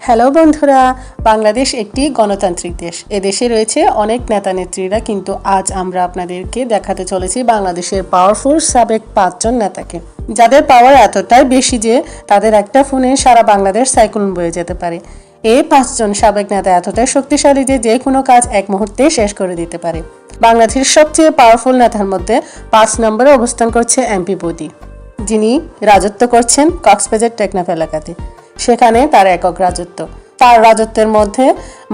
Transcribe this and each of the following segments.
Hello বন্ধুরা, বাংলাদেশ একটি গণতান্ত্রিক দেশ। এদেশে রয়েছে অনেক নেতা নেত্রীরা কিন্তু আজ আমরা আপনাদেরকে দেখাতে চলেছি বাংলাদেশের পাওয়ারফুল সাবেক পাঁচজন নেতাকে। যাদের পাওয়ার এতটাই বেশি যে তাদের একটা ফোনে সারা বাংলাদেশ সাইক্লোন বয়ে যেতে পারে। এই পাঁচজন সাবেক নেতা এতটাই শক্তিশালী যে যে কোনো কাজ এক মুহূর্তে শেষ করে দিতে পারে। বাংলাদেশের সবচেয়ে পাওয়ারফুল নেতার মধ্যে পাঁচ নম্বরে অবস্থান করছে এমপি বদি যিনি রাজত্ব করছেন কক্সবাজার টেকনাফ এলাকাতে। সেখানে তার একক রাজত্ব। তার রাজত্বের মধ্যে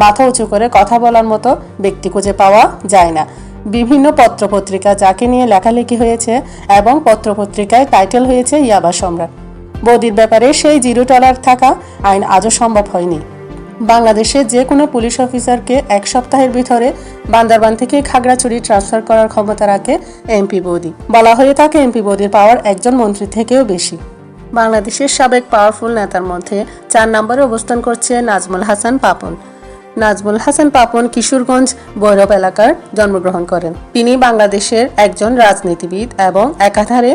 মাথা উঁচু করে কথা বলার মতো ব্যক্তি খুঁজে পাওয়া যায় না। বিভিন্ন পত্রপত্রিকা যাকে নিয়ে লেখালেখি হয়েছে এবং পত্রপত্রিকায় টাইটেল হয়েছে ইয়াবা সম্রাট। বৌদির ব্যাপারে সেই জিরো টলার থাকা আইন আজও সম্ভব হয়নি। বাংলাদেশে যে কোনো পুলিশ অফিসারকে এক সপ্তাহের ভিতরে বান্দারবান থেকে খাগড়াছড়ি ট্রান্সফার করার ক্ষমতা রাখে এমপি বৌদি। বলা হয়ে থাকে, এমপি বৌদির পাওয়ার একজন মন্ত্রী থেকেও বেশি। বাংলাদেশের সাবেক পাওয়ারফুল নেতার মধ্যে চার নম্বরে অবস্থান করছে নাজমুল হাসান পাপন। নাজমুল হাসান পাপন কিশোরগঞ্জ, ভৈরব এলাকার জন্মগ্রহণ করেন। তিনি বাংলাদেশের একজন রাজনীতিবিদ এবং একাধারে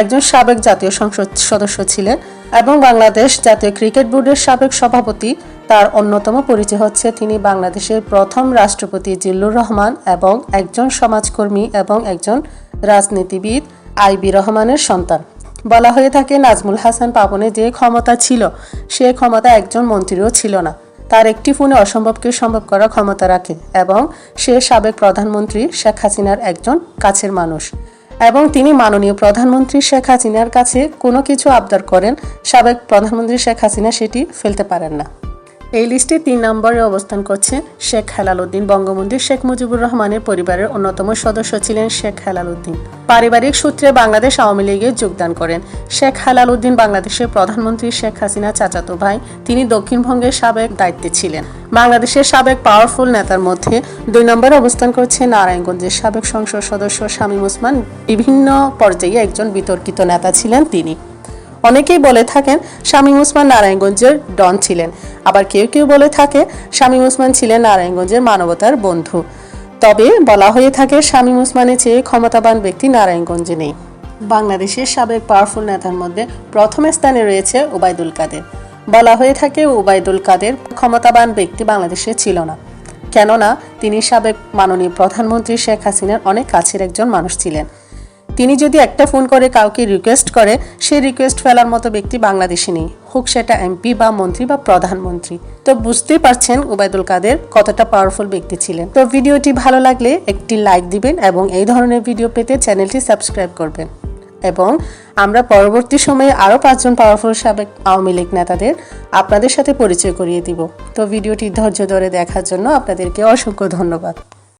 একজন সাবেক জাতীয় সংসদ সদস্য ছিলেন এবং বাংলাদেশ জাতীয় ক্রিকেট বোর্ডের সাবেক সভাপতি। তার অন্যতম পরিচয় হচ্ছে তিনি বাংলাদেশের প্রথম রাষ্ট্রপতি জিল্লুর রহমান এবং একজন সমাজকর্মী এবং একজন রাজনীতিবিদ আইবি রহমানের সন্তান। বলা হয়ে থাকে, নাজমুল হাসান পাবনে যে ক্ষমতা ছিল, সে ক্ষমতা একজন মন্ত্রীরও ছিল না। তার একটি ফোনে অসম্ভবকে সম্ভব করার ক্ষমতা রাখে এবং সে সাবেক প্রধানমন্ত্রী শেখ হাসিনার একজন কাছের মানুষ। এবং তিনি মাননীয় প্রধানমন্ত্রী শেখ হাসিনার কাছে কোনো কিছু আবদার করেন, সাবেক প্রধানমন্ত্রী শেখ হাসিনা সেটি ফেলতে পারেন না। এই লিস্টে তিন নম্বরে অবস্থান করছে শেখ হেলাল উদ্দিন বঙ্গবন্ধু শেখ মুজিবুর রহমানের পরিবারের অন্যতম সদস্য ছিলেন শেখ হেলাল উদ্দিন পারিবারিক সূত্রে বাংলাদেশ আওয়ামী লীগে যোগদান করেন। শেখ হেলাল উদ্দিন বাংলাদেশের প্রধানমন্ত্রী শেখ হাসিনা চাচাতো ভাই। তিনি দক্ষিণবঙ্গের সাবেক দায়িত্বে ছিলেন। বাংলাদেশের সাবেক পাওয়ারফুল নেতার মধ্যে দুই নম্বরে অবস্থান করছে নারায়ণগঞ্জের সাবেক সংসদ সদস্য শামীম ওসমান। বিভিন্ন পর্যায়ে একজন বিতর্কিত নেতা ছিলেন তিনি। অনেকেই বলে থাকেন শামীম ওসমান নারায়ণগঞ্জের ডন ছিলেন। আবার কেউ কেউ বলে থাকে শামীম ওসমান ছিলেন নারায়ণগঞ্জের মানবতার বন্ধু। তবে বলা হয়ে থাকে শামীম ওসমানের চেয়ে ক্ষমতাবান ব্যক্তি নারায়ণগঞ্জে নেই। বাংলাদেশের সাবেক পাওয়ারফুল নেতার মধ্যে প্রথম স্থানে রয়েছে ওবায়দুল কাদের। বলা হয়ে থাকে ওবায়দুল কাদের ক্ষমতাবান ব্যক্তি বাংলাদেশে ছিল না। কেননা, তিনি সাবেক মাননীয় প্রধানমন্ত্রী শেখ হাসিনার অনেক কাছের একজন মানুষ ছিলেন। তিনি যদি একটা ফোন করে কাউকে রিকোয়েস্ট করে সেই রিকোয়েস্ট ফেলার মতো ব্যক্তি বাংলাদেশে নেই। হোক সেটা এমপি বা মন্ত্রী বা প্রধানমন্ত্রী। তো বুঝতেই পারছেন উবায়দুল কাদের কতটা পাওয়ারফুল ব্যক্তি ছিলেন। তো ভিডিওটি ভালো লাগলে একটি লাইক দিবেন এবং এই ধরনের ভিডিও পেতে চ্যানেলটি সাবস্ক্রাইব করবেন। এবং আমরা পরবর্তী সময়ে আরও পাঁচজন পাওয়ারফুল সাবেক আওয়ামী লীগ নেতাদের আপনাদের সাথে পরিচয় করিয়ে দিব। তো ভিডিওটি ধৈর্য ধরে দেখার জন্য আপনাদেরকে অসংখ্য ধন্যবাদ।